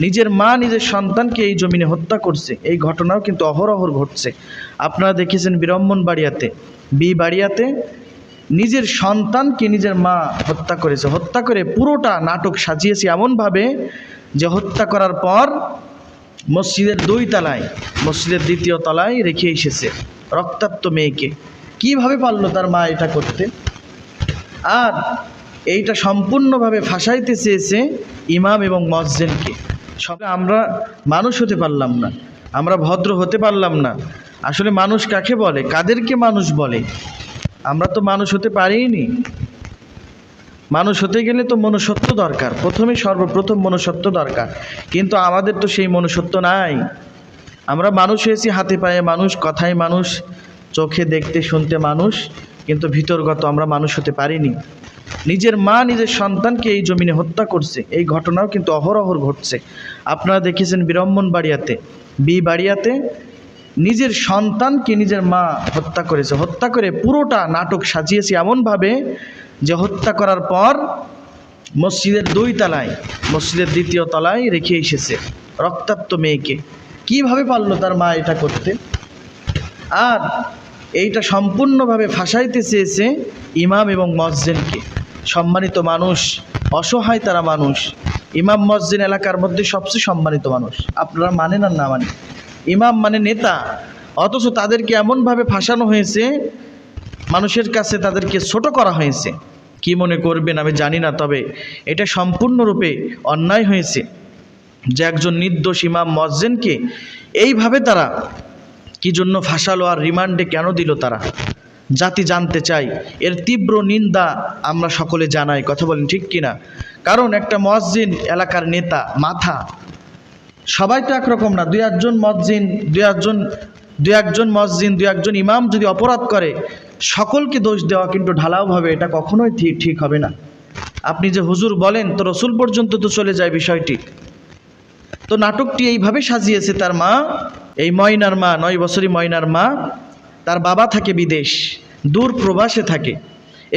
নিজের মা, নিজের সন্তানকে এই জমিনে হত্যা করছে। এই ঘটনাও কিন্তু অহরহর ঘটছে। আপনারা দেখেছেন বিড়ম্বন বাড়িয়াতে। বি বাড়িয়াতে নিজের সন্তানকে নিজের মা হত্যা করেছে। হত্যা করে পুরোটা নাটক সাজিয়েছে এমনভাবে যে হত্যা করার পর মসজিদের দুই তলায়, মসজিদের দ্বিতীয় তলায় রেখে এসেছে রক্তাক্ত মেয়েকে। কীভাবে পারল তার মা এটা করতে? আর এইটা সম্পূর্ণভাবে ফাঁসাইতে চেয়েছে ইমাম এবং মসজিদকে। সবে আমরা মানুষ হতে পারলাম না, আমরা ভদ্র হতে পারলাম না। আসলে মানুষ কাকে বলে? কাদেরকে মানুষ বলে? আমরা তো মানুষ হতে পারিনি। মানুষ হতে গেলে তো মনুষ্যত্ব দরকার। প্রথমে সর্বপ্রথম মনুষ্যত্ব দরকার। কিন্তু আমাদের তো সেই মনুষ্যত্ব নাই। আমরা মানুষ হয়েছি, হাতে পায়ে মানুষ, কথায় মানুষ, চোখে দেখতে শুনতে মানুষ, কিন্তু ভিতরগত আমরা মানুষ হতে পারিনি। নিজের মা, নিজের সন্তানকে এই জমিনে হত্যা করছে। এই ঘটনাও কিন্তু অহরহর ঘটছে। আপনারা দেখেছেন বিড়ম্বন বাড়িয়াতে বি বাড়িয়াতে নিজের সন্তানকে নিজের মা হত্যা করেছে। হত্যা করে পুরোটা নাটক সাজিয়েছে এমনভাবে যে হত্যা করার পর মসজিদের দুই তলায়, মসজিদের দ্বিতীয় তলায় রেখে এসেছে রক্তাক্ত মেয়েকে। কীভাবে পারল তার মা এটা করতে? আর এইটা সম্পূর্ণভাবে ফাঁসাইতে চেয়েছে ইমাম এবং মসজিদকে। সম্মানিত মানুষ, অসহায় তারা মানুষ, ইমাম মসজিদ এলাকার মধ্যে সবচেয়ে সম্মানিত মানুষ। আপনারা মানেন আর না মানে ইমাম মানে নেতা, অথচ তাদেরকে এমনভাবে ফাঁসানো হয়েছে, মানুষের কাছে তাদেরকে ছোট করা হয়েছে। কি মনে করবেন আমি জানি না, তবে এটা সম্পূর্ণরূপে অন্যায় হয়েছে যে একজন নির্দোষ ইমাম মসজিদকে এইভাবে তারা কি জন্য ফাঁসালো আর রিমান্ডে কেন দিল তারা? জাতি জানতে চাই। এর তীব্র নিন্দা আমরা সকলে জানাই। কথা বলেন ঠিক কিনা? কারণ একটা মসজিদ এলাকার নেতা, মাথা। সবাই তো একরকম না। দুই একজন মসজিদ, দুই একজন দুই একজন মসজিদ, দুই একজন ইমাম যদি অপরাধ করে, সকলকে দোষ দেওয়া কিন্তু ঢালাওভাবে এটা কখনোই ঠিক ঠিক হবে না। আপনি যে হুজুর বলেন, তো রসুল পর্যন্ত তো চলে যায় বিষয়টি। তো নাটকটি এইভাবে সাজিয়েছে তার মা, এই ময়নার মা, নয় বছরই ময়নার মা তার বাবা থাকে বিদেশ, দূর প্রবাসে থাকে।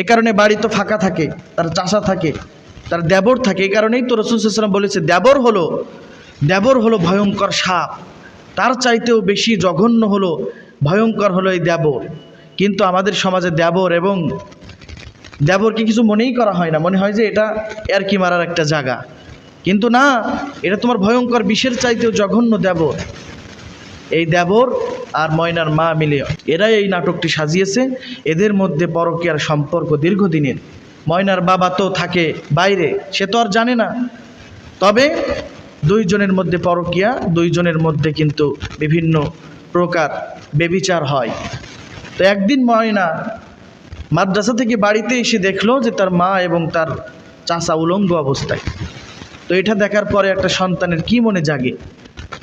এ কারণে বাড়ি তো ফাঁকা থাকে, তার চাষা থাকে, তার দেবর থাকে। এই কারণেই তো রসুলাম বলেছে, দেবর হলো দেবর হলো ভয়ঙ্কর সাপ। তার চাইতেও বেশি জঘন্য হলো, ভয়ঙ্কর হলো এই দেবর। কিন্তু আমাদের সমাজে দেবর এবং দেবরকে কিছু মনেই করা হয় না। মনে হয় যে এটা আর কি মারার একটা জায়গা। কিন্তু না, এটা তোমার ভয়ঙ্কর, বিষের চাইতেও জঘন্য দেবর। এই দেবর আর ময়নার মা মিলে এরাই এই নাটকটি সাজিয়েছে। এদের মধ্যে পরকীয়ার সম্পর্ক দীর্ঘদিনের। ময়নার বাবা তো থাকে বাইরে, সে তো আর জানে না। তবে দুইজনের মধ্যে পরকীয়া, দুইজনের মধ্যে কিন্তু বিভিন্ন প্রকার বেবিচার হয়। তো একদিন ময়না মাদ্রাসা থেকে বাড়িতে এসে দেখল যে তার মা এবং তার চাচা উলঙ্গ অবস্থায়। তো এটা দেখার পরে একটা সন্তানের কি মনে জাগে?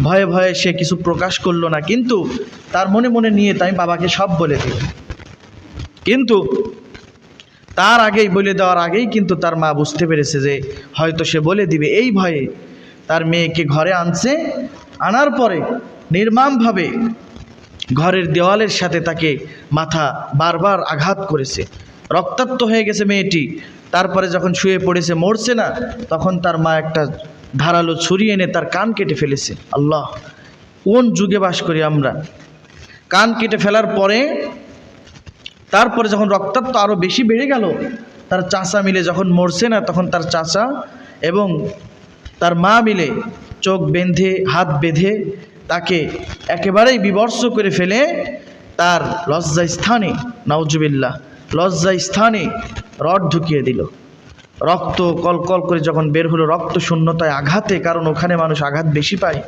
ভয়ে ভয়ে সে কিছু প্রকাশ করল না, কিন্তু তার মনে মনে নিয়ে তাই বাবাকে সব বলে দিল। কিন্তু তার আগেই বলে দেওয়ার আগেই কিন্তু তার মা বুঝতে পেরেছে যে হয়তো সে বলে দিবে। এই ভয়ে তার মেয়েকে ঘরে আনছে, আনার পরে নির্মামভাবে ঘরের দেওয়ালের সাথে তাকে মাথা বারবার আঘাত করেছে। রক্তাক্ত হয়ে গেছে মেয়েটি। তারপরে যখন শুয়ে পড়েছে, মরছে না, তখন তার মা একটা ধারালো ছুরি এনে তার কান কেটে ফেলেছে। আল্লাহ, কোন যুগে বাস করি আমরা? কান কেটে ফেলার পরে, তারপরে যখন রক্তাক্ত আরও বেশি বেড়ে গেল, তার চাচা মিলে যখন মরছে না, তখন তার চাচা এবং তার মা মিলে চোখ বেঁধে, হাত বেঁধে তাকে একেবারেই বিবর্ষ করে ফেলে তার লজ্জা স্থানে নওজুবিল্লাহ লজ্জা স্থানে রড ঢুকিয়ে দিল। রক্ত কলকল করে যখন বের হলো, রক্ত শূন্যতায় আঘাতে, কারণ ওখানে মানুষ আঘাত বেশি পায়।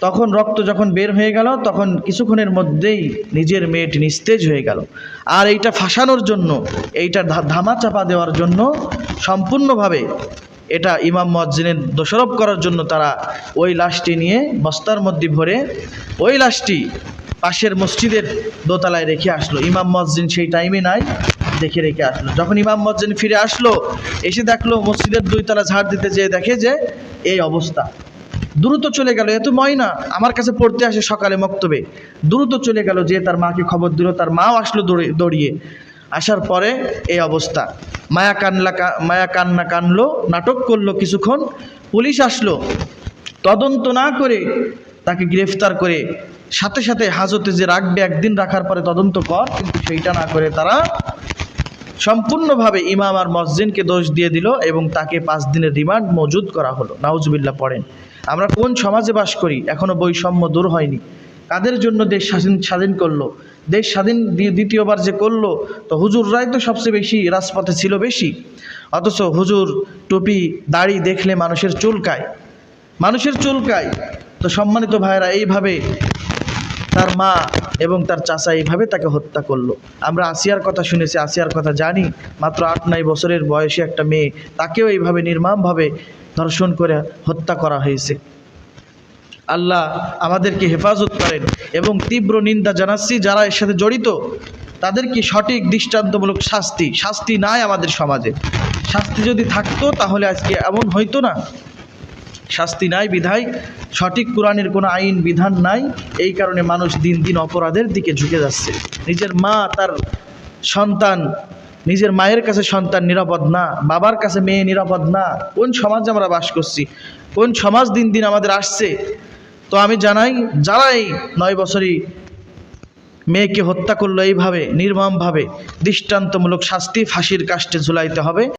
তখন রক্ত যখন বের হয়ে গেল, তখন কিছুক্ষণের মধ্যেই নিজের মেয়েটি নিস্তেজ হয়ে গেল। আর এইটা ফাঁসানোর জন্য, এইটা ধামা চাপা দেওয়ার জন্য সম্পূর্ণভাবে এটা ইমাম মজ্জিনের দোষারোপ করার জন্য তারা ওই লাশটি নিয়ে বস্তার মধ্যে ভরে ওই লাশটি পাশের মসজিদের দোতলায় রেখে আসলো। ইমাম মসজিদ সেই টাইমে নাই। দেখে রেখে আসলো। যখন ইমাম মসজিদ ফিরে আসলো, এসে দেখল মসজিদের দুইতলা ঝাড় দিতে যেয়ে দেখে যে এই অবস্থা। দ্রুত চলে গেল এত ময়না, আমার কাছে পড়তে আসে সকালে মক্তবে। দ্রুত চলে গেল যে তার মাকে খবর দিল, তার মাও আসলো দৌড়ে, দৌড়িয়ে। আসার পরে এই অবস্থা। মায়া কানলা কা- মায়া কান্না কানলো, নাটক করল কিছুক্ষণ, পুলিশ আসলো। তদন্ত না করে তাকে গ্রেফতার করে সাথে সাথে হাজতে যে রাখবে একদিন রাখার পরে তদন্ত কর, কিন্তু সেইটা না করে তারা সম্পূর্ণভাবে ইমাম আর মসজিদকে দোষ দিয়ে দিল এবং তাকে পাঁচ দিনের রিমান্ড মজুদ করা হলো। নাউজুবিল্লাহ পড়েন। আমরা কোন সমাজে বাস করি? এখনও বৈষম্য দূর হয়নি। কাদের জন্য দেশ স্বাধীন স্বাধীন করল? দেশ স্বাধীন দ্বি- দ্বিতীয়বার যে করল, তো হুজুররাই তো সবচেয়ে বেশি রাজপথে ছিল বেশি। অথচ হুজুর টুপি, দাড়ি দেখলে মানুষের চুলকায়। মানুষের চুলকায়। তো সম্মানিত ভাইরা এইভাবে তার মা এবং তার চাচা এইভাবে তাকে হত্যা করল। আমরা আসিয়ার কথা শুনেছি, আসিয়ার কথা জানি। মাত্র আট নয় বছরের বয়সী একটা মেয়ে, তাকেও এইভাবে নির্মমভাবে ধর্ষণ করে হত্যা করা হয়েছে। আল্লাহ আমাদেরকে হেফাজত করেন এবং তীব্র নিন্দা জানাচ্ছি যারা এর সাথে জড়িত। তাদেরকে সঠিক দৃষ্টান্তমূলক শাস্তি শাস্তি নাই আমাদের সমাজে। শাস্তি যদি থাকতো তাহলে আজকে এমন হইতো না। শাস্তি নাই, বিধায় সঠিক কোরআনের কোনো আইন, বিধান নাই। এই কারণে মানুষ দিন দিন অপরাধের দিকে ঝুঁকে যাচ্ছে। নিজের মা তার সন্তান, নিজের মায়ের কাছে সন্তান নিরাপদ না, বাবার কাছে মেয়ে নিরাপদ না। কোন সমাজে আমরা বাস করছি? কোন সমাজ দিন দিন আমাদের আসছে? তো আমি জানাই যারা এই নয় বছরই মেয়েকে হত্যা করল এইভাবে, নির্মমভাবে, দৃষ্টান্তমূলক শাস্তি ফাঁসির কাষ্টে ঝুলাইতে হবে।